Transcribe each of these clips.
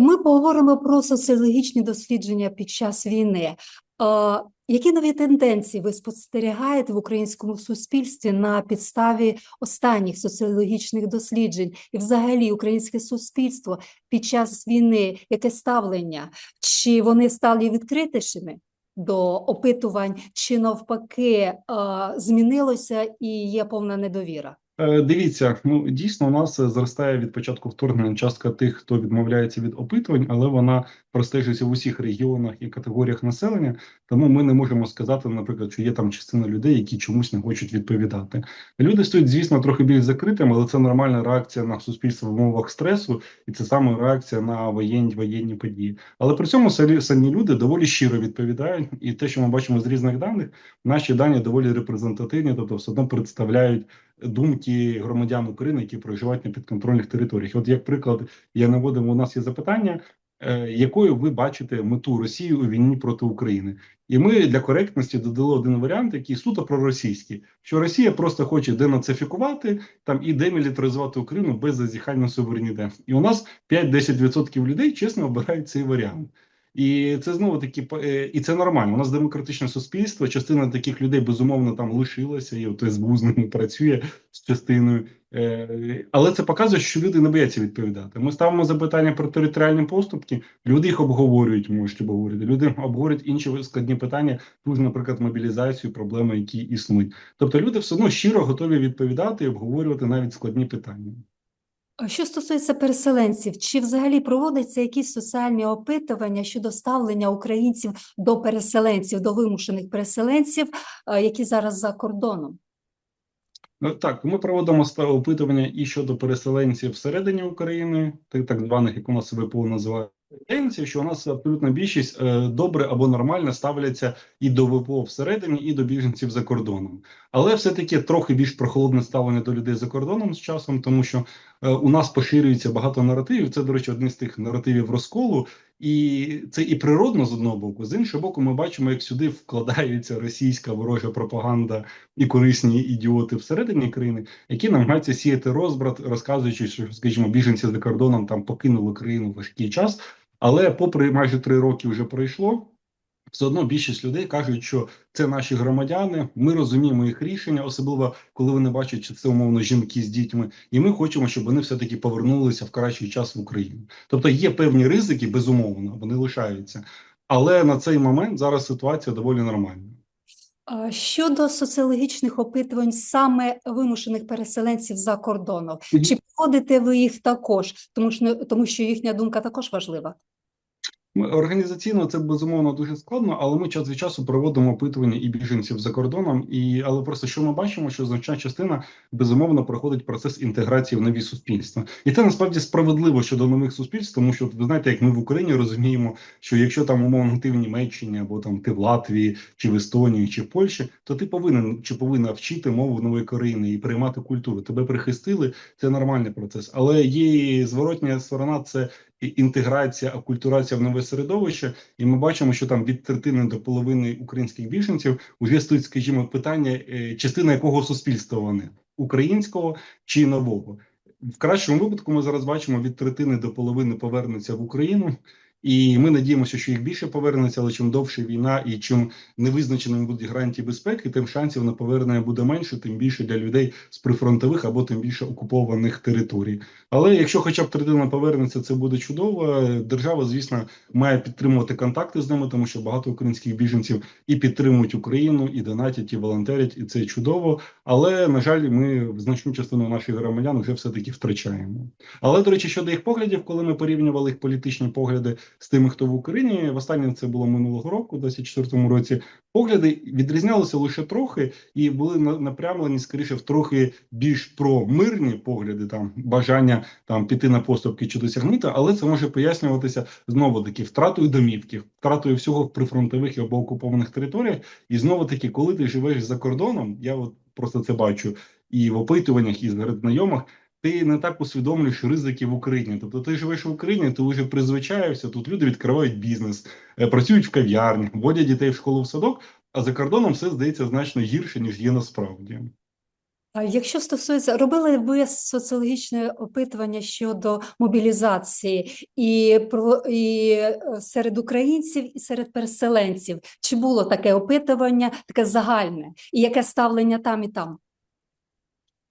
Ми поговоримо про соціологічні дослідження під час війни. Е, Які нові тенденції ви спостерігаєте в українському суспільстві на підставі останніх соціологічних досліджень і взагалі українське суспільство під час війни, яке ставлення? Чи вони стали відкритішими до опитувань, чи навпаки е, змінилося і є повна недовіра? Е, Дивіться, ну дійсно у нас е, зростає від початку вторгнення частка тих, хто відмовляється від опитувань, але вона простежується в усіх регіонах і категоріях населення. Тому ми не можемо сказати, наприклад, що є там частина людей, які чомусь не хочуть відповідати. Люди стають, звісно, трохи більш закритими, але це нормальна реакція на суспільство в умовах стресу, і це саме реакція на воєнні воєнні події. Але при цьому самі, самі люди доволі щиро відповідають, і те, що ми бачимо з різних даних, наші дані доволі репрезентативні, тобто все одно представляють думки громадян України, які проживають на підконтрольних територіях. От як приклад, я наводив, у нас є запитання. е, Якою ви бачите мету Росії у війні проти України? І ми для коректності додали один варіант, який суто проросійський, що Росія просто хоче денацифікувати там і демілітаризувати Україну без зазіхань на суверенітет. І у нас 5-10% людей чесно обирають цей варіант. І це знову таки е, і це нормально. У нас демократичне суспільство. Частина таких людей безумовно там лишилася, і от СБУ з ними працює з частиною. Е, Але це показує, що люди не бояться відповідати. Ми ставимо запитання про територіальні поступки. Люди їх обговорюють, можуть обговорити. Люди обговорюють інші складні питання, ту ж, наприклад, мобілізацію, проблеми, які існують. Тобто, люди все одно щиро готові відповідати і обговорювати навіть складні питання. Що стосується переселенців, чи взагалі проводяться якісь соціальні опитування щодо ставлення українців до переселенців, до вимушених переселенців, які зараз за кордоном? Ну, так, ми проводимо опитування і щодо переселенців всередині України, так, так званих, як у нас ВПО називають. Тенденція, що у нас абсолютна більшість е, добре або нормально ставляться і до ВПО всередині, і до біженців за кордоном. Але все-таки трохи більш прохолодне ставлення до людей за кордоном з часом, тому що е, у нас поширюється багато наративів. Це, до речі, один з тих наративів розколу, і це і природно з одного боку. З іншого боку, ми бачимо, як сюди вкладається російська ворожа пропаганда і корисні ідіоти всередині країни, які намагаються сіяти розбрат, розказуючи, що, скажімо, біженці за кордоном там покинули країну важкий час. Але, попри майже три роки вже пройшло, все одно більшість людей кажуть, що це наші громадяни. Ми розуміємо їх рішення, особливо коли вони бачать, що це умовно жінки з дітьми, і ми хочемо, щоб вони все таки повернулися в кращий час в Україну. Тобто є певні ризики, безумовно, вони лишаються. Але на цей момент зараз ситуація доволі нормальна. Щодо соціологічних опитувань саме вимушених переселенців за кордоном, чи проводите ви їх також, тому що, тому що їхня думка також важлива? Організаційно це безумовно дуже складно, але ми час від часу проводимо опитування і біженців за кордоном. І але просто що ми бачимо, що значна частина безумовно проходить процес інтеграції в нові суспільства, і це насправді справедливо щодо нових суспільств, тому що ви знаєте, як ми в Україні розуміємо, що якщо там умовно ти в Німеччині або там ти в Латвії, чи в Естонії, чи в Польщі, то ти повинен чи повинна вчити мову нової країни і приймати культуру. Тебе прихистили, це нормальний процес, але є зворотня сторона це інтеграція, акультурація в нове середовище, і ми бачимо, що там від третини до половини українських біженців уже стоїть, скажімо, питання, е, частина якого суспільства вони українського чи нового. В кращому випадку ми зараз бачимо від третини до половини повернуться в Україну. І ми надіємося, що їх більше повернеться, але чим довше війна і чим невизначеними будуть гарантії безпеки, тим шансів на повернення буде менше, тим більше для людей з прифронтових або тим більше окупованих територій. Але якщо хоча б третина повернеться, це буде чудово. Держава, звісно, має підтримувати контакти з ними, тому що багато українських біженців і підтримують Україну, і донатять, і волонтерять, і це чудово. Але на жаль, ми значну частину наших громадян вже все таки втрачаємо. Але до речі, щодо їх поглядів, коли ми порівнювали їх політичні погляди з тими, хто в Україні, востаннє це було минулого року, у 24-му році. Погляди відрізнялися лише трохи і були на- напрямлені скоріше в трохи більш про мирні погляди, там бажання там піти на поступки чи досягнути, але це може пояснюватися знову таки втратою домівки, втратою всього в прифронтових або окупованих територіях. І знову таки, коли ти живеш за кордоном, я от просто це бачу і в опитуваннях, і серед знайомих. Ти не так усвідомлюєш ризики в Україні. Тобто ти живеш в Україні, ти вже призвичаєшся. Тут люди відкривають бізнес, е, працюють в кав'ярні, водять дітей в школу в садок. А за кордоном все здається значно гірше ніж є насправді. Якщо стосується, робили ви соціологічне опитування щодо мобілізації і і е, серед українців, і серед переселенців? Чи було таке опитування, таке загальне, і яке ставлення там і там?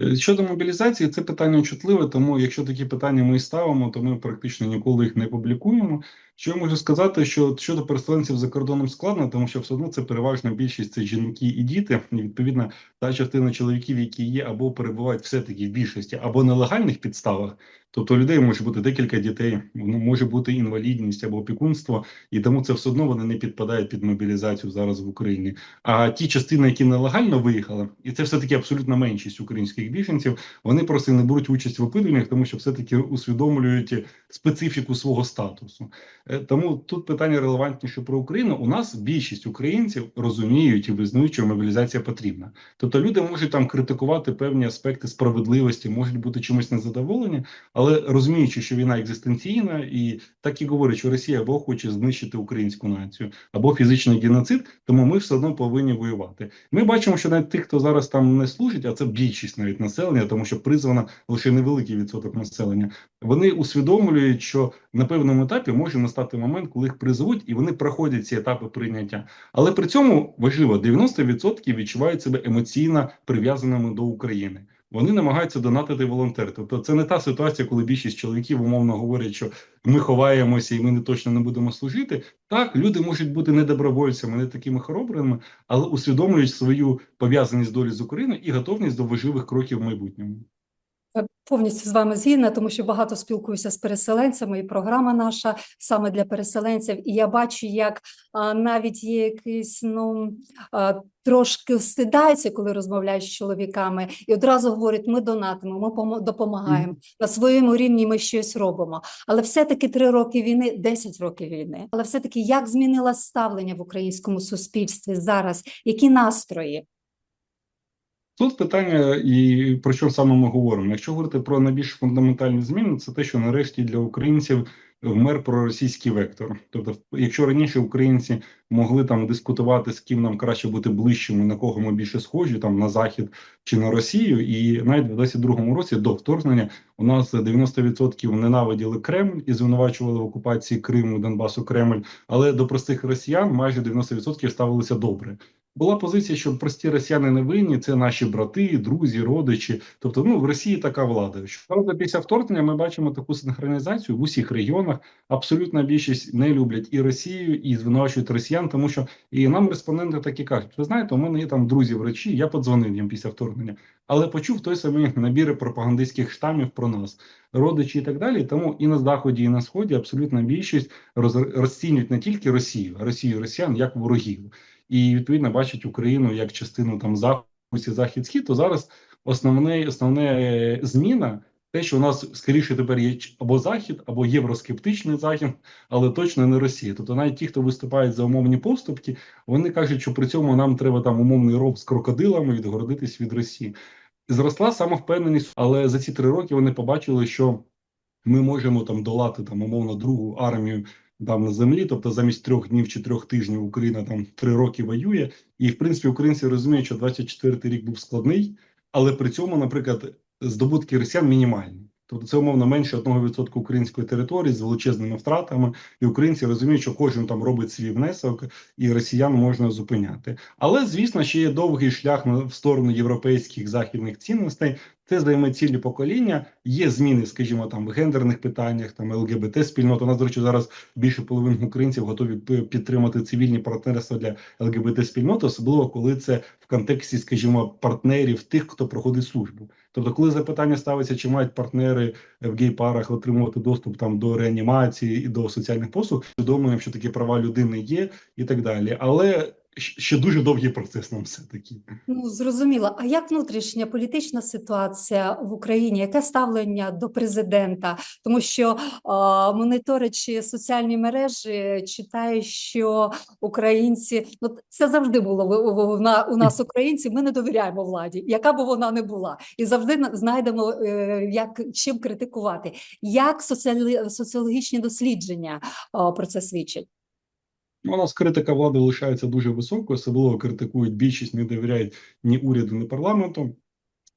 Е, Щодо мобілізації, це питання чутливе, тому якщо такі питання ми ставимо, то ми практично ніколи їх не публікуємо. Що я можу сказати, що щодо переселенців за кордоном складно, тому що все одно це переважна більшість це жінки і діти. І відповідно, та частина чоловіків, які є або перебувають все-таки в більшості, або нелегальних підставах. Тобто людей може бути декілька дітей, може бути інвалідність або опікунство, і тому це все одно вони не підпадають під мобілізацію зараз в Україні. А ті частини, які нелегально виїхали, і це все таки абсолютна меншість українських біженців, вони просто не беруть участь в опитуваннях, тому що все таки усвідомлюють специфіку свого статусу. Е, Тому тут питання релевантніше про Україну. У нас більшість українців розуміють і визнають, що мобілізація потрібна. Тобто люди можуть там критикувати певні аспекти справедливості, можуть бути чимось незадоволені, але розуміючи, що війна екзистенційна, і так і говорять, що Росія або хоче знищити українську націю, або фізичний геноцид, тому ми все одно повинні воювати. Ми бачимо, що навіть тих, хто зараз там не служить, а це більшість навіть населення, тому що призвана лише невеликий відсоток населення. Вони усвідомлюють, що на певному етапі може настати момент, коли їх призовуть, і вони проходять ці етапи прийняття. Але при цьому важливо 90% відчувають себе емоційно прив'язаними до України. Вони намагаються донатити волонтери. Тобто, це не та ситуація, коли більшість чоловіків умовно говорять, що ми ховаємося і ми не точно не будемо служити. Так, люди можуть бути не добровольцями, не такими хоробрими, але усвідомлюють свою пов'язаність долі з Україною і готовність до важливих кроків в майбутньому. Е, Повністю з вами згідна, тому що багато спілкуюся з переселенцями, і програма наша саме для переселенців. І я бачу, як а, навіть є якийсь ну а, трошки стидаються, коли розмовляють з чоловіками, і одразу говорять: ми донатимо, ми допомагаємо на своєму рівні. Ми щось робимо. Але все-таки три роки війни, 10 років війни. Але все-таки як змінилось ставлення в українському суспільстві зараз? Які настрої? Тут питання, і про що саме ми говоримо. Якщо говорити про найбільш фундаментальні зміни, це те, що нарешті для українців вмер проросійський вектор. Тобто, якщо раніше українці могли там дискутувати, з ким нам краще бути ближчими, на кого ми більше схожі, там на захід чи на Росію, і навіть в 22-му році до вторгнення у нас 90% ненавиділи Кремль і звинувачували в окупації Криму, Донбасу, Кремль, але до простих росіян майже 90% ставилися добре. Була позиція, що прості росіяни не винні, це наші брати, друзі, родичі. Тобто, ну в Росії така влада. Щоправда, після вторгнення ми бачимо таку синхронізацію в усіх регіонах. Абсолютна більшість не люблять і Росію, і звинувачують росіян, тому що і нам респонденти такі кажуть: ви знаєте, у мене є там друзі врачі, я подзвонив їм після вторгнення, але почув той самий набір пропагандистських штамів про нас, родичі і так далі. Тому і на заході, і на сході абсолютна більшість роз, розцінюють не тільки Росію, а Росію, росіян як ворогів і відповідно бачать Україну як частину там заходу, захід схід, то зараз основне основне зміна. Те, що у нас скоріше тепер є або захід, або євроскептичний захід, але точно не Росія. Тобто, навіть ті, хто виступають за умовні поступки, вони кажуть, що при цьому нам треба там умовний роб з крокодилами відгородитись від Росії. Зросла самовпевненість, але за ці три роки вони побачили, що ми можемо там долати там умовно другу армію там на землі, тобто замість трьох днів чи трьох тижнів Україна там три роки воює, і в принципі українці розуміють, що 24-й рік був складний, але при цьому, наприклад, здобутки росіян мінімальні. Тобто це умовно менше 1% української території з величезними втратами, і українці розуміють, що кожен там робить свій внесок, і росіян можна зупиняти. Але звісно, ще є довгий шлях в сторону європейських західних цінностей. Це займе цілі покоління. Є зміни, скажімо, там в гендерних питаннях, там ЛГБТ спільнота. У нас, до речі, зараз більше половини українців готові підтримати цивільні партнерства для ЛГБТ спільноти, особливо коли це в контексті, скажімо, партнерів тих, хто проходить службу. Тобто, коли запитання ставиться, чи мають партнери в гей-парах отримувати доступ там до реанімації і до соціальних послуг, думаємо, що такі права людини є, і так далі. Але ще дуже довгий процес нам все таки. Ну зрозуміло. А як внутрішня політична ситуація в Україні? Яке ставлення до президента? Тому що а, моніторячи соціальні мережі, читаю, що українці ну це завжди було у нас українці. Ми не довіряємо владі, яка б вона не була, і завжди на- знайдемо е, як чим критикувати. Як соціологічні дослідження про це свідчать? Ну, У нас критика влади лишається дуже високою, особливо критикують більшість, не довіряють ні уряду, ні парламенту.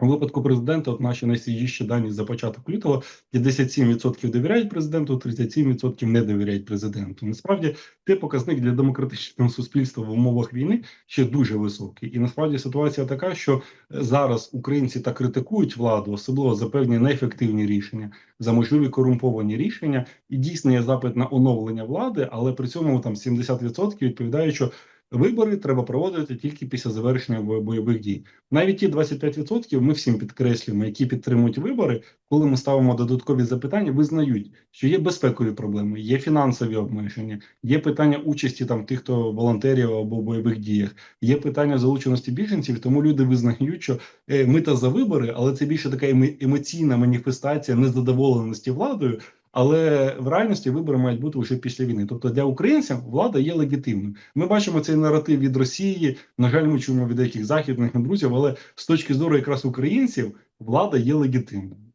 У випадку президента, от наші найсвіжіші дані за початок лютого, 57% довіряють президенту, 37% не довіряють президенту. Насправді, цей показник для демократичного суспільства в умовах війни ще дуже високий. І насправді ситуація така, що е, зараз українці так критикують владу, особливо за певні неефективні рішення, за можливі корумповані рішення, і дійсно є запит на оновлення влади, але при цьому там 70% відповідають, що вибори треба проводити тільки після завершення бойових дій. Навіть ті 25% ми всім підкреслюємо, які підтримують вибори, коли ми ставимо додаткові запитання, визнають, що є безпекові проблеми, є фінансові обмеження, є питання участі там тих, хто волонтерів або в бойових діях, є питання залученості біженців. Тому люди визнають, що е, ми та за вибори, але це більше така емоційна маніфестація незадоволеності владою. Але в реальності вибори мають бути лише після війни. Тобто для українців влада є легітимною. Ми бачимо цей наратив від Росії. На жаль, ми чуємо від деяких західних друзів, але з точки зору якраз українців влада є легітимною.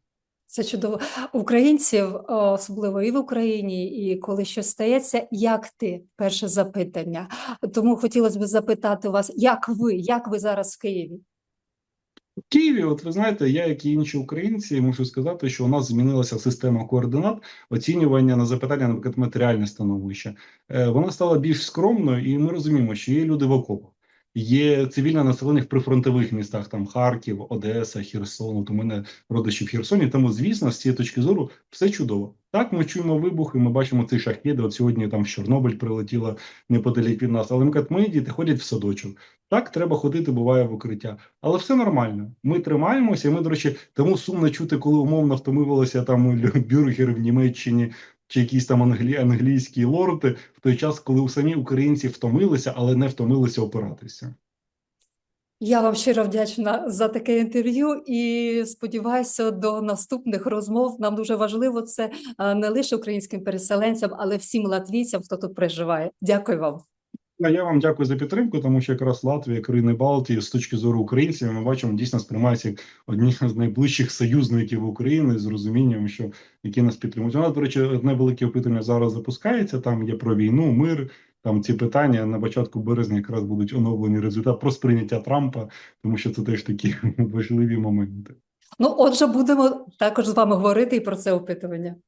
Це чудово. Українців, особливо і в Україні, і коли щось стається, як ти? Перше запитання. Тому хотілося б запитати вас, як ви, як ви зараз в Києві? Києві, от ви знаєте, я, як і інші українці, можу сказати, що у нас змінилася система координат оцінювання на запитання, наприклад, матеріальне становище. Е, Вона стала більш скромною, і ми розуміємо, що є люди в окопах. Є цивільне населення в прифронтових містах, там Харків, Одеса, Херсон. От у мене родичі в Херсоні. Тому, звісно, з цієї точки зору все чудово. Так, ми чуємо вибухи, ми бачимо цей шахід. От сьогодні там в Чорнобиль прилетіла неподалік від нас. Але ми діти ходять в садочок. Так, треба ходити, буває в укриття. Але все нормально. Ми тримаємося. Ми, до речі, тому сумно чути, коли умовно втомилися там бюргери в Німеччині чи якісь там англі... англійські лорди в той час, коли самі українці втомилися, але не втомилися опиратися. Я вам щиро вдячна за таке інтерв'ю і сподіваюся до наступних розмов. Нам дуже важливо це не лише українським переселенцям, але всім латвійцям, хто тут проживає. Дякую вам. А я вам дякую за підтримку, тому що якраз Латвія, країни Балтії, з точки зору українців, ми бачимо, дійсно сприймається як одні з найближчих союзників України з розумінням, що які нас підтримують. У нас, до речі, одне велике опитування зараз запускається. Там є про війну, мир. Там ці питання на початку березня якраз будуть оновлені результати про сприйняття Трампа, тому що це теж такі важливі моменти. Ну, отже, будемо також з вами говорити і про це опитування.